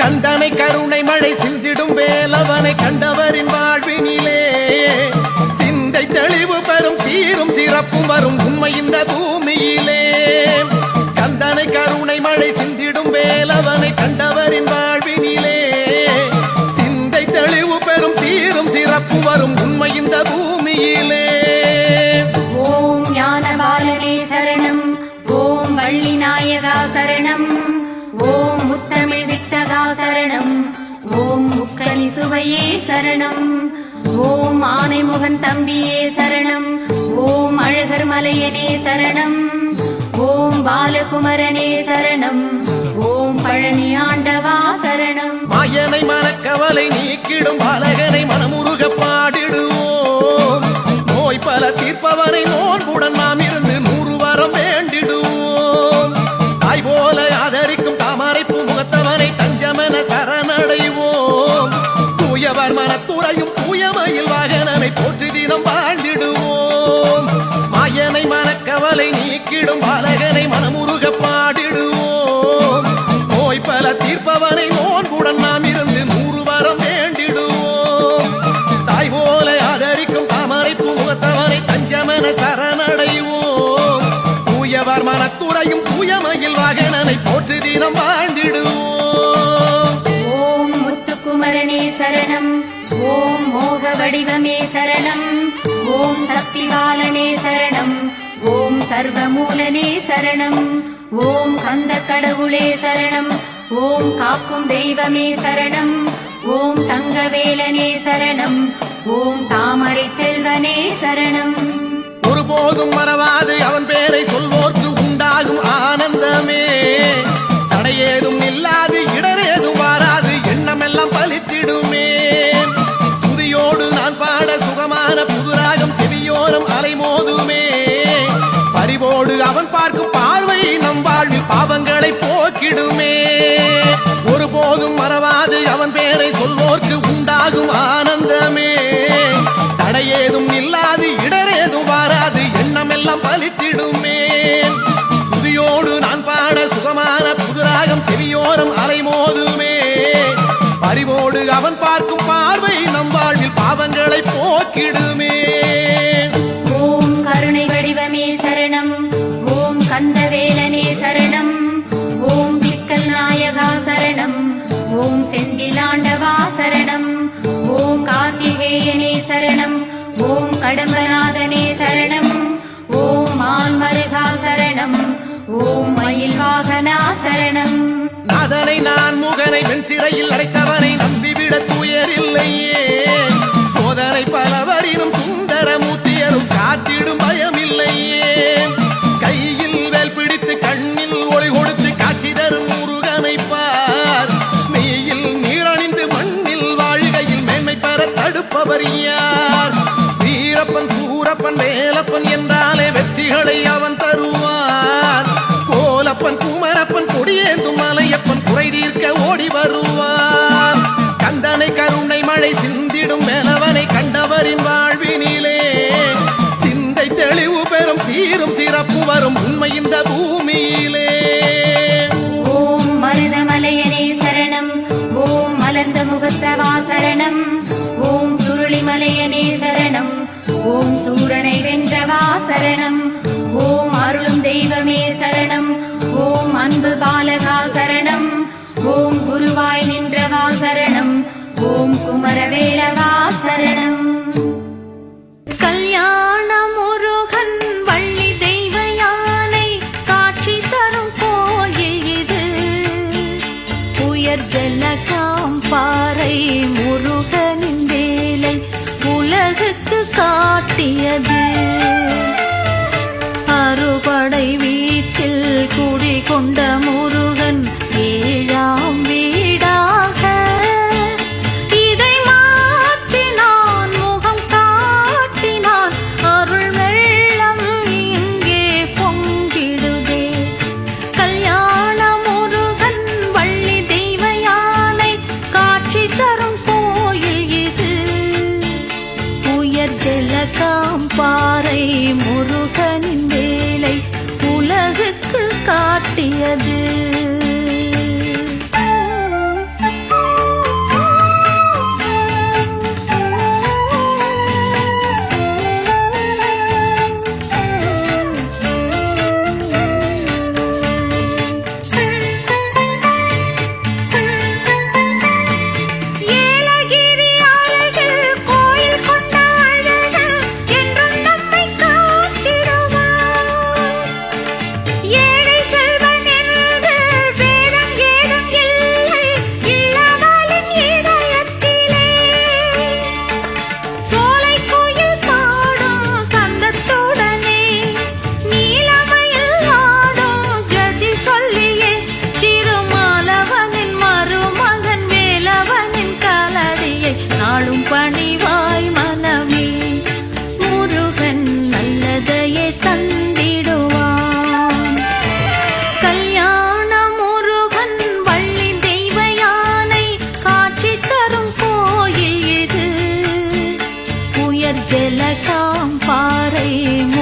கந்தனை கருணை மழை சிந்திடும் வேலவனை கண்டவரின் வாழ்வினிலே. சிந்தை தெளிவு பெறும் சீரும் சிறப்பும் வரும் உண்மை இந்த பூமியிலே. கந்தனை கருணை மழை சிந்திடும் வேலவனை கண்டவரின் வாழ்வினிலே. சிந்தை தெளிவு பெறும் சீரும் சிறப்பும் வரும் உண்மை இந்த பூமியிலே. ஓம் ஞானபாலனே சரணம் ஓம் வள்ளி நாயகா சரணம் ஓம் முத்தமிழ் வித்தகா சரணம் ஓம் முக்கலி சுவையே சரணம். ஓம் ஆனைமுகன் தம்பியே சரணம். ஓம் அழகர் மலையனே சரணம். ஓம் பாலகுமரனே சரணம். ஓம் பழனி ஆண்டவா சரணம். மாயனை மனக்கவலை நீக்கிடும் பாலகனை மனமுருக பாடிடுவோம். நோய் பல தீர்ப்பவனை நோன்புடன் நாம் போற்றி தினம் வாழ்ந்திடுவோம். மாயனை மனக்கவலை நீக்கிடும் பாலகனை மனமுருக பாடிடுவோம். நோய் பல தீர்ப்பவனை நோன்புடன் நாம் இருந்து நூறு வரம் வேண்டிடுவோம். தாய் போல ஆதரிக்கும் தாமரை முகத்தவனை தஞ்சமன சரணடைவோம். தூயவர் மனத்துறையும் தூயமையில் வாகனனை போற்றி மோக சரணம். ஓம் சக்திபாலனே சரணம். ஓம் சர்வமூலனே சரணம். ஓம் கந்த கடவுளே சரணம். ஓம் காக்கும் தெய்வமே சரணம். ஓம் தங்கவேலனே சரணம். ஓம் தாமரை செல்வனே சரணம். ஒருபோதும் மறவாது அவன் பேரை சொல்வோர்க்கு உண்டாகும் ஆனந்தமே. பாவங்களை போக்கிடுமே. ஒருபோதும் மறவாது அவன் பேரை சொல்வோர்க்கு உண்டாகும் ஆனந்தமே. தடையேதும் இல்லாது இடரேதும் வாராது எண்ணமெல்லாம் பலித்திடுமே. சுதியோடு நான் பாட சுகமான புதுராகம் செவியோரம் அலைமோதுமே. பறிவோடு அவன் பார்க்கும் பார்வை நம் வாழ்வில் பாவங்களை போக்கிடுமே சரணம். ஓம் செந்திலாண்டவா சரணம். ஓம் கார்த்திகேயனே சரணம். ஓம் கடம்பநாதனே சரணம். ஓம் ஆன்மருகா சரணம். ஓம் மயில் வாகனா சரணம். அதனை நான் முகனை வெண் சிறையில் அடைத்தவனை நம்பிவிட துயரில்லையே சோதனை பலவரினும் சுந்தரமூர்த்தியரும் காத்திடும் பயம் வீரப்பன் வேலப்பன் என்றாலே வெற்றிகளை அவன் தருவார் கோலப்பன் குமரப்பன் கொடியேந்தும் மலையப்பன் குறை தீர்க்க ஓடி வருவார் கந்தனை கருணை மழை சிந்திடும் மேலவனை கண்டவரின் வாழ்வினிலே. சிந்தை தெளிவு பெறும் சீரும் சிறப்பு வரும் உண்மை இந்த பூமியிலே. ஓம் மருதமலையனே சரணம். ஓம் மலர்ந்த முகத்தவா சரணம். ஓம் சுருளிமலையனே சரணம். ஓம் சரணம். ஓம் அருளும் தெய்வமே சரணம். ஓம் அன்பு பாலகா சரணம். ஓம் குருவாய் நின்றவா சரணம். ஓம் குமரவேலவா சரணம். கல்யாண முருகன் வள்ளி தெய்வ யானை காட்சி தரும் கோயில் இது. உயர் பாறை முருகனின் வேலை உலகுக்கு காட்டியது. కూడి కొండమూల में